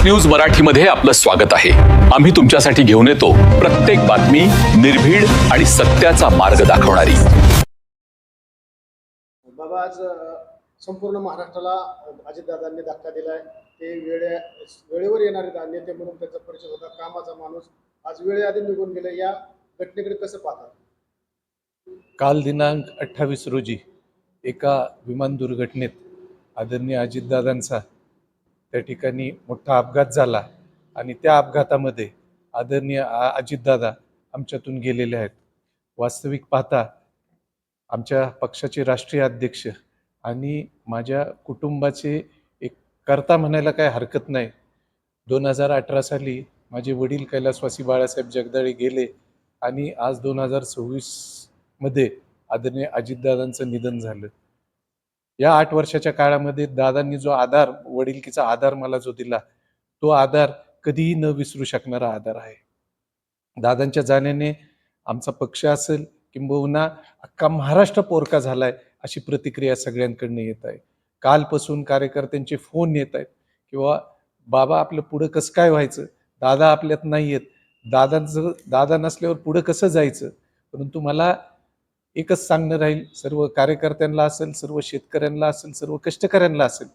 Success news मराठीमध्ये आपलं स्वागत आहे. आम्ही तुमच्यासाठी घेऊन येतो प्रत्येक बातमी निर्भीड आणि सत्याचा मार्ग दाखवणारी. बाबा आज संपूर्ण महाराष्ट्राला अजितदादांनी धक्का दिलाय. ते वेळे वेळेवर येणारे नेते म्हणून त्याचा परिचय होता. कामाचा माणूस आज वेळेआधी निघून गेले या घटनेकडे कसं पाहतात? काल दिनांक अठ्ठावीस रोजी एका विमान दुर्घटनेत आदरणीय अजितदादांचा त्या ठिकाणी मोठा अपघात झाला आणि त्या अपघातामध्ये आदरणीय आ- अजितदादा आमच्यातून गेलेले आहेत. वास्तविक पाहता आमच्या पक्षाचे राष्ट्रीय अध्यक्ष आणि माझ्या कुटुंबाचे एक करता म्हणायला काय हरकत नाही. दोन हजार अठरा साली माझे वडील कैलासवासी बाळासाहेब जगदाळे गेले आणि आज दोन हजार सव्वीसमध्ये आदरणीय अजितदादांचं निधन झालं. या आठ वर्षाच्या काळामध्ये दादांनी जो आधार वडिलकीचा आधार मला जो दिला तो आधार कधीही न विसरू शकणारा आधार आहे. दादांच्या जाण्याने आमचा पक्ष असेल किंबहुना अख्खा महाराष्ट्र पोरका झालाय अशी प्रतिक्रिया सगळ्यांकडनं येत आहे. कालपासून कार्यकर्त्यांचे फोन येत आहेत किंवा बाबा आपलं पुढं कसं काय व्हायचं? दादा आपल्यात नाही आहेत दादांचं दादा नसल्यावर पुढं कसं जायचं? परंतु मला एकच सांगणं राहील सर्व कार्यकर्त्यांना असेल सर्व शेतकऱ्यांना असेल सर्व कष्टकऱ्यांना असेल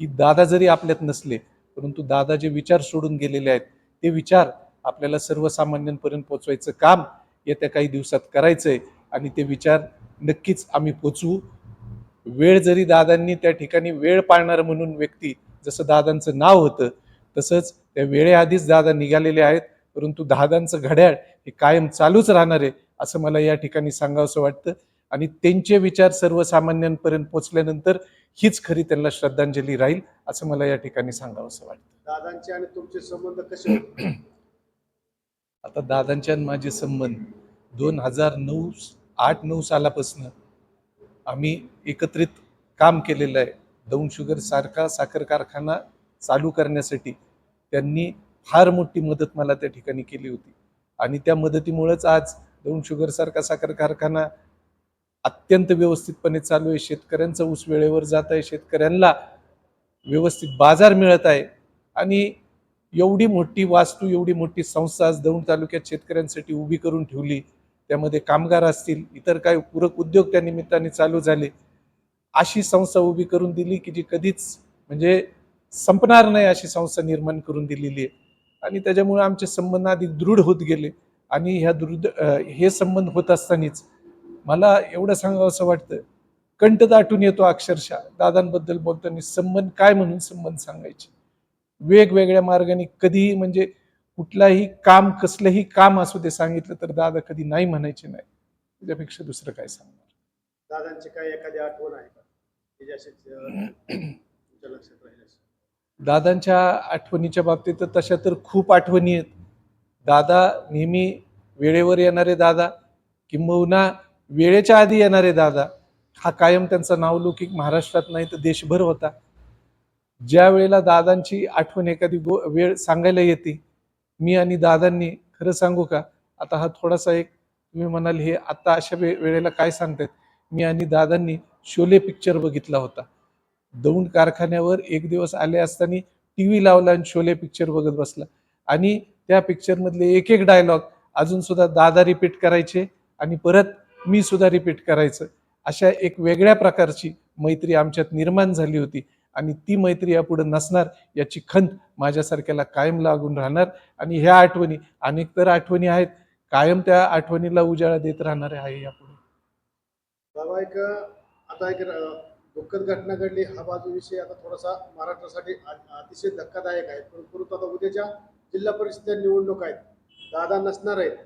की दादा जरी आपल्यात नसले परंतु दादा जे विचार सोडून गेलेले आहेत ते विचार आपल्याला सर्वसामान्यांपर्यंत पोचवायचं काम येत्या काही दिवसात करायचं आहे आणि ते विचार नक्कीच आम्ही पोचवू. वेळ जरी दादांनी त्या ठिकाणी वेळ पाळणार म्हणून व्यक्ती जसं दादांचं नाव होतं तसंच त्या वेळेआधीच दादा निघालेले आहेत परंतु दादांचं घड्याळ हे कायम चालूच राहणार आहे असं मला या ठिकाणी सांगावंसं वाटतं. आणि त्यांचे विचार सर्वसामान्यांपर्यंत पोचल्यानंतर हीच खरी त्यांना श्रद्धांजली राहील असं मला या ठिकाणी सांगावंसं वाटतं. दादांचे आणि तुमचे संबंध कसे आता दादांच्या आणि माझे संबंध दोन हजार नऊ आठ नऊ सालापासून आम्ही एकत्रित काम केलेलं आहे. दौंड शुगर सारखा साखर कारखाना चालू करण्यासाठी त्यांनी फार मोठी मदत मला त्या ठिकाणी केली होती. आणि त्या मदतीमुळेच आज दौंड शुगर सारखा साखर कारखाना अत्यंत व्यवस्थितपणे चालू आहे. शेतकऱ्यांचा ऊस वेळेवर जात आहे. शेतकऱ्यांना व्यवस्थित बाजार मिळत आहे. आणि एवढी मोठी वास्तू एवढी मोठी संस्था आज दौंड तालुक्यात शेतकऱ्यांसाठी उभी करून ठेवली. त्यामध्ये कामगार असतील इतर काही पूरक उद्योग त्या निमित्ताने चालू झाले. अशी संस्था उभी करून दिली की जी कधीच म्हणजे संपणार नाही अशी संस्था निर्माण करून दिलेली आहे. आणि त्याच्यामुळे आमचे संबंध अधिक दृढ होत गेले. आणि ह्या दृढ हे संबंध होत असतानाच मला एवढं सांगावं असं वाटतं कंठ दाटून येतो अक्षरशः. दादांबद्दल बोलताना संबंध काय म्हणून संबंध सांगायचे? वेगवेगळ्या मार्गाने कधीही म्हणजे कुठलाही काम कसलंही काम असू दे सांगितलं तर दादा कधी नाही म्हणायचे नाही. त्याच्यापेक्षा दुसरं काय सांगणार? दादांची काय एखादी आठवण आहे का की जी अशीच अ, तुमच्या लक्षात राहील अशी? दादांच्या आठवणीच्या बाबतीत तर तशा तर खूप आठवणी आहेत. दादा नेहमी वेळेवर येणारे दादा किंबहुना वेळेच्या आधी येणारे दादा हा कायम त्यांचा नावलौकिक महाराष्ट्रात नाही तर देशभर होता. ज्या वेळेला दादांची आठवण एखादी गो वेळ सांगायला येते मी आणि दादांनी खरं सांगू का? आता हा थोडासा एक तुम्ही म्हणाल हे आता अशा वे वेळेला काय सांगतायत? मी आणि दादांनी शोले पिक्चर बघितला होता. दौंड कारखान्यावर एक दिवस आले असताना टी व्ही लावला आणि शोले पिक्चर बघत बसला. आणि त्या पिक्चरमधले एक एक डायलॉग अजून सुद्धा दादा रिपीट करायचे आणि परत मी सुद्धा रिपीट करायचं. अशा एक वेगळ्या प्रकारची मैत्री आमच्यात निर्माण झाली होती आणि ती मैत्री यापुढे नसणार याची खंत माझ्यासारख्याला कायम लागून राहणार आणि ह्या आठवणी अनेक तर आठवणी आहेत कायम त्या आठवणीला उजाळा देत राहणार आहे यापुढे. दुःखद घटना घडली. हा बाजू विषय आता थोडासा महाराष्ट्रासाठी अतिशय धक्कादायक आहे. परंतु आता उद्याच्या जिल्हा परिषद निवडणूक आहेत. दादा नसणार आहेत.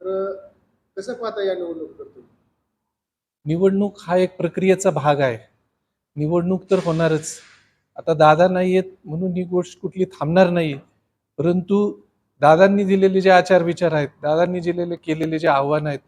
तर कसं पाहता या निवडणूक करतो निवडणूक हा एक प्रक्रियेचा भाग आहे. निवडणूक तर होणारच. आता दादा नाही आहेत म्हणून ही गोष्ट कुठली थांबणार नाही. परंतु दादांनी दिलेले जे आचार विचार आहेत दादांनी दिलेले केलेले जे आव्हान आहेत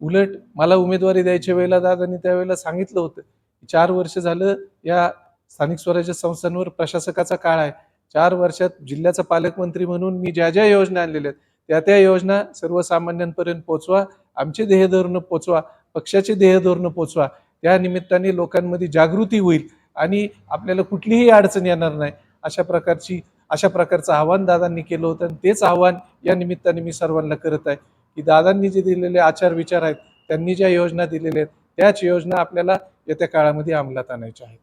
उलट मला उमेदवारी द्यायच्या वेळेला दादांनी त्यावेळेला सांगितलं होतं चार वर्ष झालं या स्थानिक स्वराज्य संस्थांवर प्रशासकाचा काळ आहे. चार वर्षात जिल्ह्याचा पालकमंत्री म्हणून मी ज्या ज्या योजना आणलेल्या आहेत त्या त्या योजना सर्वसामान्यांपर्यंत पोचवा आमचे ध्येयधोरणं पोचवा पक्षाचे ध्येयधोरणं पोचवा. त्या निमित्ताने लोकांमध्ये जागृती होईल आणि आपल्याला कुठलीही अडचण येणार नाही. अशा प्रकारची अशा प्रकारचं आव्हान दादांनी केलं होतं आणि तेच आव्हान या निमित्ताने मी सर्वांना करत आहे. की दादांनी जे दिलेले आचार विचार आहेत त्यांनी ज्या योजना दिलेल्या आहेत त्याच योजना आपल्याला येत्या काळामध्ये अंमलात आणायच्या आहेत.